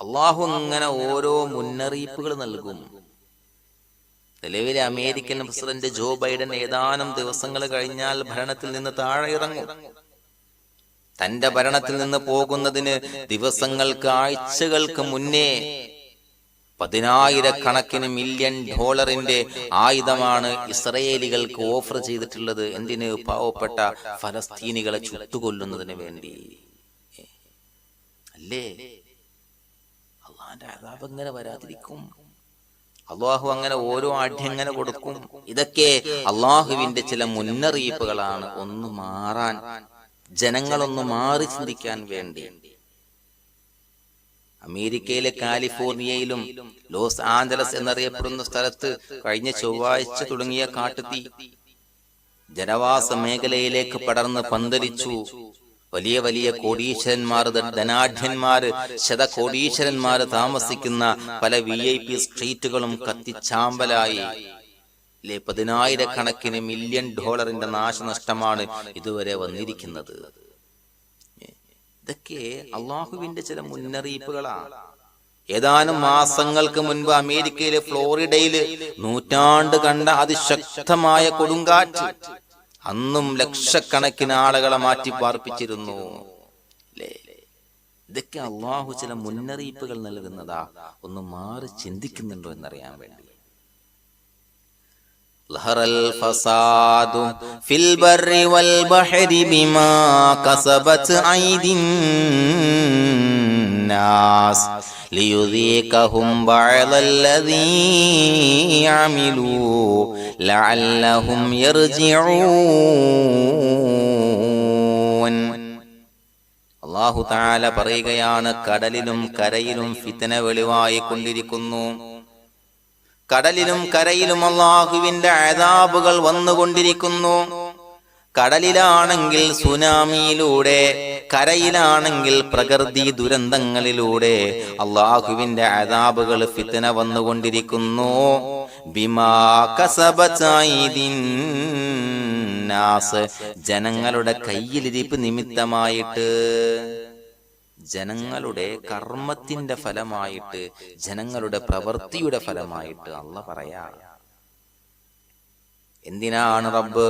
അള്ളാഹു അങ്ങനെ ഓരോ മുന്നറിയിപ്പുകൾ നൽകും. നിലവിലെ അമേരിക്കൻ പ്രസിഡന്റ് ജോ ബൈഡൻ ഏതാനും ദിവസങ്ങൾ കഴിഞ്ഞാൽ ഭരണത്തിൽ നിന്ന് താഴെ ഇറങ്ങും. തന്റെ ഭരണത്തിൽ നിന്ന് പോകുന്നതിന് ദിവസങ്ങൾക്ക് ആഴ്ചകൾക്ക് മുന്നേ പതിനായിരക്കണക്കിന് മില്യൺ ഡോളറിന്റെ ആയുധമാണ് ഇസ്രയേലികൾക്ക് ഓഫർ ചെയ്തിട്ടുള്ളത്. എന്തിന്? പാവപ്പെട്ട ഫലസ്തീനികളെ ചുട്ടുകൊല്ലുന്നതിന് വേണ്ടി. അല്ലേ? അള്ളാന്റെ അതാബ് എങ്ങനെ വരാതിരിക്കും. അള്ളാഹു അങ്ങനെ ഓരോ ആഢ്യങ്ങനെ കൊടുക്കും. ഇതൊക്കെ അള്ളാഹുവിന്റെ ചില മുന്നറിയിപ്പുകളാണ്. ഒന്ന് മാറാൻ ജനങ്ങളൊന്ന് മാറി ചിന്തിക്കാൻ വേണ്ടി. അമേരിക്കയിലെ കാലിഫോർണിയയിലും ലോസ് ആഞ്ചലസ് എന്നറിയപ്പെടുന്ന സ്ഥലത്ത് കഴിഞ്ഞ ചൊവ്വാഴ്ച തുടങ്ങിയ കാട്ടുതീ. ജനവാസ മേഖലയിലേക്ക് പടർന്ന് പന്തലിച്ചു. വലിയ വലിയ കോടീശ്വരന്മാർ ധനാഢ്യന്മാർ ശതകോടീശ്വരന്മാർ താമസിക്കുന്ന പല വി ഐ പി സ്ട്രീറ്റുകളും കത്തിച്ചാമ്പലായി. പതിനായിരക്കണക്കിന് മില്യൺ ഡോളറിന്റെ നാശനഷ്ടമാണ് ഇതുവരെ വന്നിരിക്കുന്നത്. ഇതൊക്കെ അള്ളാഹുവിന്റെ ചില മുന്നറിയിപ്പുകളാണ് ഏതാനും മാസങ്ങൾക്ക് മുൻപ് അമേരിക്കയിലെ ഫ്ലോറിഡയിൽ നൂറ്റാണ്ട് കണ്ട അതിശക്തമായ കൊടുങ്കാറ്റ്. അന്നും ലക്ഷക്കണക്കിന് ആളുകളെ മാറ്റി പാർപ്പിച്ചിരുന്നു അല്ലേ ഇതൊക്കെ അള്ളാഹു ചില മുന്നറിയിപ്പുകൾ നൽകുന്നതാ ഒന്ന് മാറി ചിന്തിക്കുന്നുണ്ടോ എന്നറിയാൻ വേണ്ടി ظهر الفساد في البر والبحر بما كسبت أيدي الناس ليذيقهم بعض الذي عملوا لعلهم يرجعون അള്ളാഹു താല പറയുകയാണ് കടലിലും കരയിലും ഫിത്തന വെളിവായി കൊണ്ടിരിക്കുന്നു കടലിലും കരയിലും അള്ളാഹുവിന്റെ അതാബുകൾ വന്നുകൊണ്ടിരിക്കുന്നു കടലിലാണെങ്കിൽ സുനാമിയിലൂടെ കരയിലാണെങ്കിൽ പ്രകൃതി ദുരന്തങ്ങളിലൂടെ അള്ളാഹുവിന്റെ അതാബുകൾ ഫിത്തന വന്നുകൊണ്ടിരിക്കുന്നു. ബിമാ ജനങ്ങളുടെ കയ്യിലിരിപ്പ് നിമിത്തമായിട്ട് ജനങ്ങളുടെ കർമ്മത്തിന്റെ ഫലമായിട്ട് ജനങ്ങളുടെ പ്രവൃത്തിയുടെ ഫലമായിട്ട് അല്ല പറയാ. എന്തിനാണ് റബ്ബ്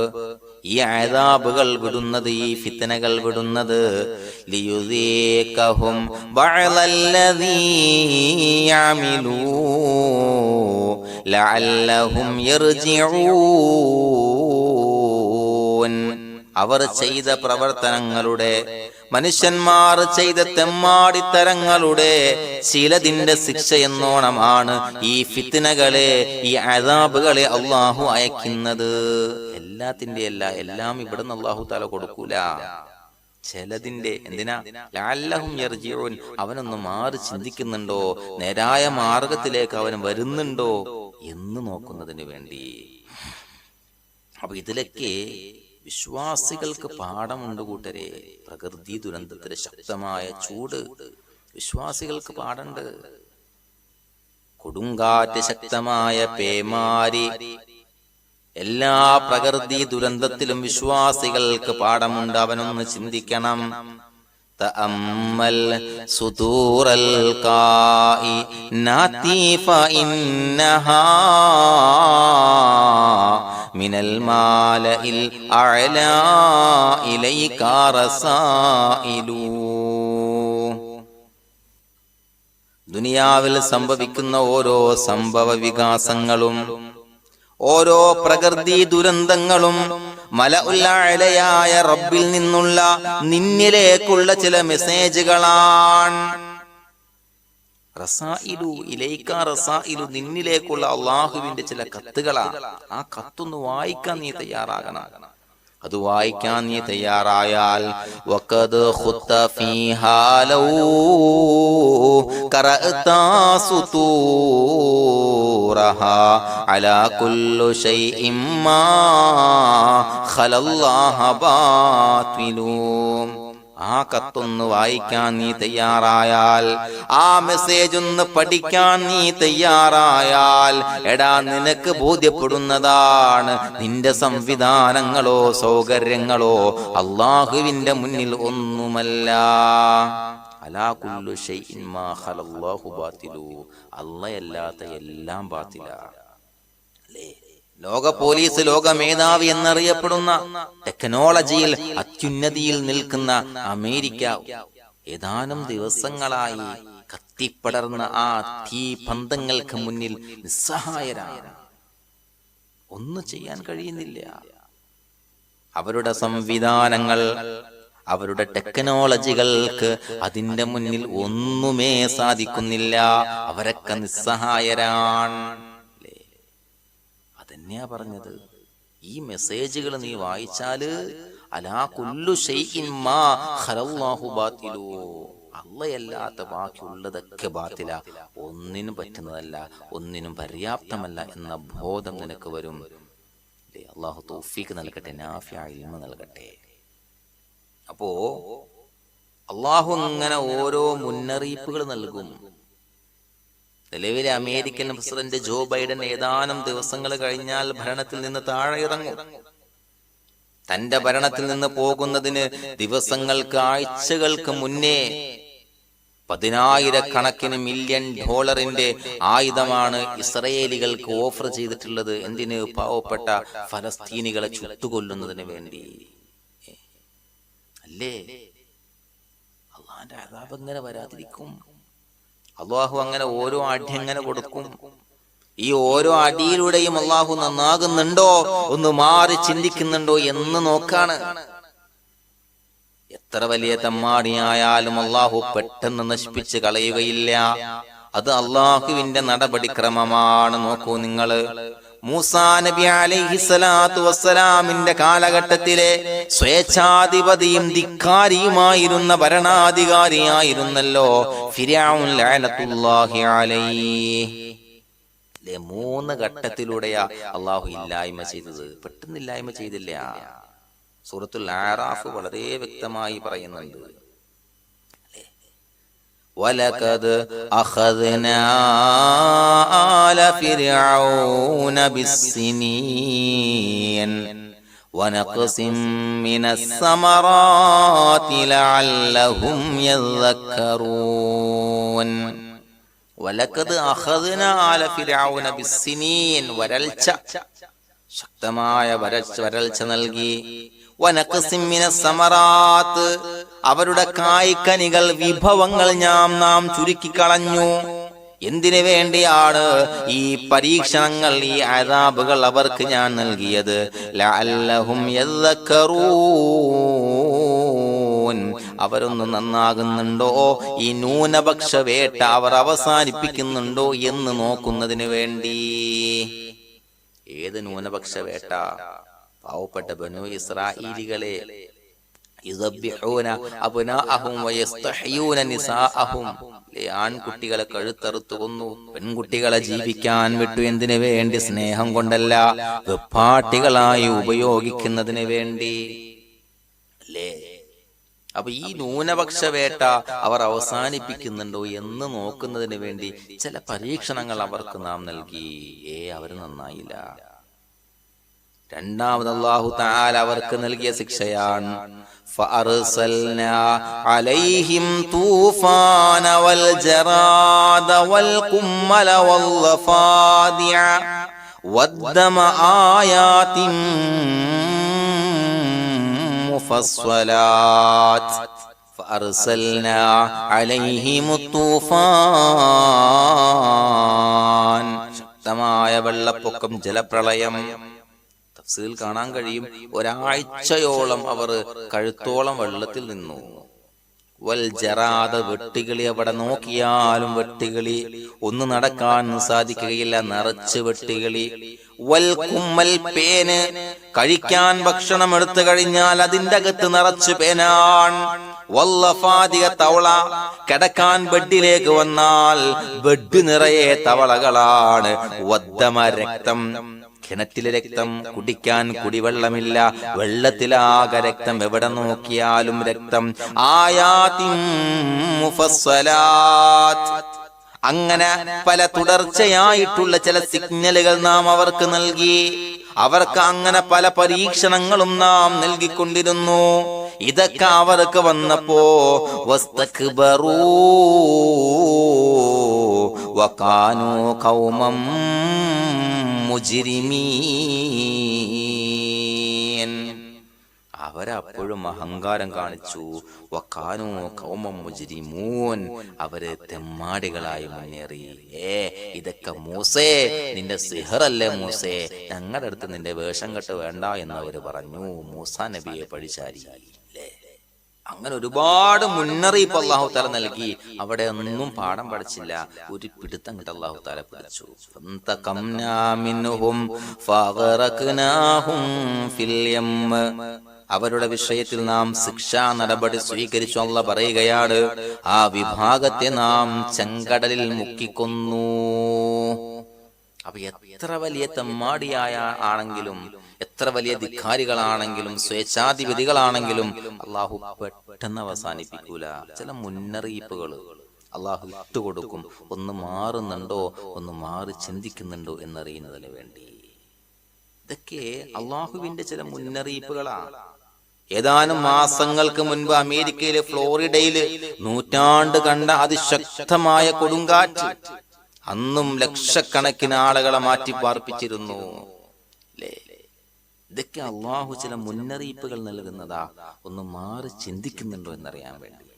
ഈ ആദാബുകൾ വിടുന്നത് ഈ ഫിത്തനകൾ വിടുന്നത്? യഅമിലൂ ലഅല്ലഹും അവർ ചെയ്ത പ്രവർത്തനങ്ങളുടെ മനുഷ്യന്മാർ ചെയ്ത തെമ്മാടിത്തരങ്ങളുടെ ചിലതിന്റെ ശിക്ഷ എന്നോണമാണ് ഈ ഫിത്തിനകളെ ഈ അതാബുകളെ അള്ളാഹു അയക്കുന്നത്. എല്ലാത്തിന്റെ അല്ല എല്ലാം ഇവിടെ നിന്ന് അള്ളാഹു തല കൊടുക്കൂല. ചിലതിന്റെ എന്തിനാ? ലാല്ലഹും യർജിഊൻ. അവനൊന്ന് മാറി ചിന്തിക്കുന്നുണ്ടോ? നേരായ മാർഗത്തിലേക്ക് അവൻ വരുന്നുണ്ടോ? എന്ന് നോക്കുന്നതിന് വേണ്ടി. അപ്പൊ ഇതിലൊക്കെ വിശ്വാസികൾക്ക് പാഠമുണ്ട് കൂട്ടരെ പ്രകൃതി ദുരന്തത്തിലെ ശക്തമായ ചൂട് വിശ്വാസികൾക്ക് പാടുണ്ട് കൊടുങ്കാറ്റ് ശക്തമായ പേമാരി എല്ലാ പ്രകൃതി ദുരന്തത്തിലും വിശ്വാസികൾക്ക് പാഠമുണ്ട് അവനൊന്ന് ചിന്തിക്കണം تأمل سطور الكائنات فإنها من المالئ الأعلى إليك رسائل ദുനിയാവിൽ സംഭവിക്കുന്ന ഓരോ സംഭവ വികാസങ്ങളും ഓരോ പ്രകൃതി ദുരന്തങ്ങളും മല ഉല്ലായ റബ്ബിൽ നിന്നുള്ള നിന്നിലേക്കുള്ള ചില മെസ്സേജുകളാണ് റസായിലു ഇലൈക്ക റസായിലു നിന്നിലേക്കുള്ള അള്ളാഹുവിന്റെ ചില കത്തുകളാണ് ആ കത്തൊന്ന് വായിക്കാൻ നീ തയ്യാറാകണം. അത് വായിക്കാൻ നീ തയ്യാറായാൽ ആ കത്തൊന്ന് വായിക്കാൻ നീ തയ്യാറായാൽ ആ മെസ്സേജ് ഒന്ന് പഠിക്കാൻ നീ തയ്യാറായാൽ എടാ നിനക്ക് ബോധ്യപ്പെടുന്നതാണ് നിന്റെ സംവിധാനങ്ങളോ സൗകര്യങ്ങളോ അള്ളാഹുവിന്റെ മുന്നിൽ ഒന്നുമല്ല. അല്ലാത്ത എല്ലാം ബാത്തില. അല്ലേ? ലോക പോലീസ് ലോക മേധാവി എന്നറിയപ്പെടുന്ന ടെക്നോളജിയിൽ അത്യുന്നതിയിൽ നിൽക്കുന്ന അമേരിക്ക ഏതാനും ദിവസങ്ങളായി കത്തിപ്പടർന്ന ആ തീ പന്തങ്ങൾക്ക് മുന്നിൽ നിസ്സഹായരാണ്. ഒന്നും ചെയ്യാൻ കഴിയുന്നില്ല. അവരുടെ സംവിധാനങ്ങൾ അവരുടെ ടെക്നോളജികൾക്ക് അതിന്റെ മുന്നിൽ ഒന്നുമേ സാധിക്കുന്നില്ല. അവരൊക്കെ നിസ്സഹായരാണ്. അതന്നെയാ പറഞ്ഞത് ഈ മെസ്സേജുകൾ നീ വായിച്ചാൽ അലാ കുല്ലു ബാത്തിലു. ബാക്കിയുള്ളതൊക്കെ ബാത്തില. ഒന്നിനും പറ്റുന്നതല്ല ഒന്നിനും പര്യാപ്തമല്ല എന്ന ബോധം നിനക്ക് വരും. അള്ളാഹു തോഫീക്ക് നൽകട്ടെ നൽകട്ടെ. അപ്പോ അള്ളാഹു അങ്ങനെ ഓരോ മുന്നറിയിപ്പുകൾ നൽകും. നിലവിലെ അമേരിക്കൻ പ്രസിഡന്റ് ജോ ബൈഡൻ ഏതാനും ദിവസങ്ങൾ കഴിഞ്ഞാൽ ഭരണത്തിൽ നിന്ന് താഴെ ഇറങ്ങും തന്റെ ഭരണത്തിൽ നിന്ന് പോകുന്നതിന് ദിവസങ്ങൾക്ക് ആഴ്ചകൾക്ക് മുന്നേ പതിനായിരക്കണക്കിന് മില്യൺ ഡോളറിന്റെ ആയുധമാണ് ഇസ്രയേലികൾക്ക് ഓഫർ ചെയ്തിട്ടുള്ളത്. എന്തിന്? പാവപ്പെട്ട ഫലസ്തീനികളെ ചുട്ടുകൊല്ലുന്നതിന് വേണ്ടി. അല്ലേ? അള്ളാന്റെ അതാപ് എങ്ങനെ വരാതിരിക്കും? അള്ളാഹു അങ്ങനെ ഓരോ അടി അങ്ങനെ കൊടുക്കും. ഈ ഓരോ അടിയിലൂടെയും അള്ളാഹു നന്നാകുന്നുണ്ടോ? ഒന്ന് മാറി ചിന്തിക്കുന്നുണ്ടോ എന്ന് നോക്കാണ്. എത്ര വലിയ തമ്മാടിയായാലും അള്ളാഹു പെട്ടെന്ന് നശിപ്പിച്ച് കളയുകയില്ല. അത് അള്ളാഹുവിന്റെ നടപടിക്രമമാണ്. നോക്കൂ നിങ്ങൾ. മൂസാ നബി അലൈഹിസ്സലാത്തു വസ്സലാമിന്റെ കാലഘട്ടത്തിലെ സ്വേച്ഛാധിപതിയും ധിക്കാരിയുമായിരുന്ന ഭരണാധികാരിയായിരുന്നല്ലോ മൂന്ന് ഘട്ടത്തിലൂടെയാ അള്ളാഹു ഇല്ലായ്മ ചെയ്തത്. പെട്ടെന്ന് ഇല്ലായ്മ ചെയ്തില്ല. സൂറത്തുൽ ആറാഫ് വളരെ വ്യക്തമായി പറയുന്നുണ്ട്? ولقد أخذنا آل فرعون بالسنين ونقص من الثمرات لعلهم يذكرون വലക്കത് അഹദ്ന ആല ഫിർഔന ബിസ്സിനീൻ വരൾച്ച ശക്തമായ വരൾച്ച വരൾച്ച നൽകി വനഖസിം മിനസ് സമറാത്ത് അവരുടെ കായ്ക്കനികൾ വിഭവങ്ങൾ ഞാൻ നാം ചുരുക്കിക്കളഞ്ഞു. എന്തിനു വേണ്ടിയാണ് ഈ പരീക്ഷണങ്ങൾ ഈ അതാബുകൾ അവർക്ക് ഞാൻ നൽകിയത്? ലഅല്ലഹും അവരൊന്ന് നന്നാകുന്നുണ്ടോ? ഈ ന്യൂനപക്ഷ വേട്ട അവർ അവസാനിപ്പിക്കുന്നുണ്ടോ എന്ന് നോക്കുന്നതിന് വേണ്ടി. ഏത് ന്യൂനപക്ഷ വേട്ട? പാവപ്പെട്ട ബനു ഇസ്രായേലികളെ ആൺകുട്ടികളെ കഴുത്തറുത്തു കൊന്നു പെൺകുട്ടികളെ ജീവിക്കാൻ വിട്ടു എന്തിനു വേണ്ടി? സ്നേഹം കൊണ്ടല്ല. വെപ്പാട്ടികളായി ഉപയോഗിക്കുന്നതിന് വേണ്ടി. അല്ലേ? അപ്പൊ ഈ ന്യൂനപക്ഷ വേട്ട അവർ അവസാനിപ്പിക്കുന്നുണ്ടോ എന്ന് നോക്കുന്നതിന് വേണ്ടി ചില പരീക്ഷണങ്ങൾ അവർക്ക് നാം നൽകി. ഏ അവർ നന്നായില്ല. രണ്ടാമത് അള്ളാഹു താല അവർക്ക് നൽകിയ ശിക്ഷയാണ് فأرسلنا عليهم طوفان والجراد والقمل والضفادع والدم آيات مفصلات فأرسلنا عليهم الطوفان ശക്തമായ വെള്ളപ്പൊക്കം ജലപ്രളയം തഫ്സീൽ കാണാൻ കഴിയും. ഒരാഴ്ചയോളം അവർ കഴുത്തോളം വെള്ളത്തിൽ നിന്നു. വൽ ജറാദ വെട്ടുകിളി അവിടെ നോക്കിയാലും വെട്ടികളി. ഒന്ന് നടക്കാൻ സാധിക്കുകയില്ല. നിറച്ച് വെട്ടികളി. വൽ കുമ്മൽ പേന്. കഴിക്കാൻ ഭക്ഷണം എടുത്തു കഴിഞ്ഞാൽ അതിന്റെ അകത്ത് നിറച്ച് പേനാൻ വല്ലഫാദിക തവള. കിടക്കാൻ ബെഡിലേക്ക് വന്നാൽ ബെഡ് നിറയെ തവളകളാണ്. വദ്ദമ രക്തം കിണറ്റിലെ രക്തം കുടിക്കാൻ കുടിവെള്ളമില്ല. വെള്ളത്തിലാകെ രക്തം എവിടെ നോക്കിയാലും രക്തം. ആയാതിം അങ്ങനെ പല തുടർച്ചയായിട്ടുള്ള ചില സിഗ്നലുകൾ നാം അവർക്ക് നൽകി. അവർക്ക് അങ്ങനെ പല പരീക്ഷണങ്ങളും നാം നൽകിക്കൊണ്ടിരുന്നു. ഇതൊക്കെ അവർക്ക് വന്നപ്പോ ഖൗമം അവരപ്പോഴും അഹങ്കാരം കാണിച്ചു. വക്കാനോ കൗമം മുജ്രിമൂൻ. അവർ തെമ്മാടികളായി മുന്നേറി. ഏ ഇതൊക്കെ മൂസേ നിന്റെ സിഹറല്ലേ മൂസേ? ഞങ്ങളുടെ അടുത്ത് നിന്റെ വേഷം കെട്ട് വേണ്ട എന്ന് അവർ പറഞ്ഞു. മൂസ നബിയെ പഴിച്ചാരി? അങ്ങനെ ഒരുപാട് മുന്നറിയിപ്പ് അള്ളാഹു താല നൽകി. അവിടെ ഒന്നും പാഠം പഠിച്ചില്ല. ഒരു പിടുത്തം കിട്ട അള്ളാഹു താല പഠിച്ചു. അവരുടെ വിഷയത്തിൽ നാം ശിക്ഷാ നടപടി സ്വീകരിച്ചു അല്ല പറയുകയാണ്. ആ വിഭാഗത്തെ നാം ചെങ്കടലിൽ മുക്കിക്കൊന്നു. അപ്പൊ എത്ര വലിയ തെമ്മാടിയായ ആണെങ്കിലും എത്ര വലിയ ധിക്കാരികളാണെങ്കിലും സ്വേച്ഛാധിപതികളാണെങ്കിലും അള്ളാഹു പെട്ടെന്ന് അവസാനിപ്പിക്കൂല. ചില മുന്നറിയിപ്പുകൾ അള്ളാഹു ഇട്ടുകൊടുക്കും. ഒന്ന് മാറുന്നുണ്ടോ ഒന്ന് മാറി ചിന്തിക്കുന്നുണ്ടോ എന്നറിയുന്നതിന് വേണ്ടി. ഇതൊക്കെ അള്ളാഹുവിന്റെ ചില മുന്നറിയിപ്പുകളാണ് ഏതാനും മാസങ്ങൾക്ക് മുൻപ് അമേരിക്കയിലെ ഫ്ലോറിഡയിൽ നൂറ്റാണ്ട് കണ്ട അതിശക്തമായ കൊടുങ്കാറ്റ്. അന്നും ലക്ഷക്കണക്കിന് ആളുകളെ മാറ്റി പാർപ്പിച്ചിരുന്നു? ഇതൊക്കെ അള്ളാഹു ചില മുന്നറിയിപ്പുകൾ നൽകുന്നതാ. ഒന്ന് മാറി ചിന്തിക്കുന്നുണ്ടോ എന്നറിയാൻ വേണ്ടി.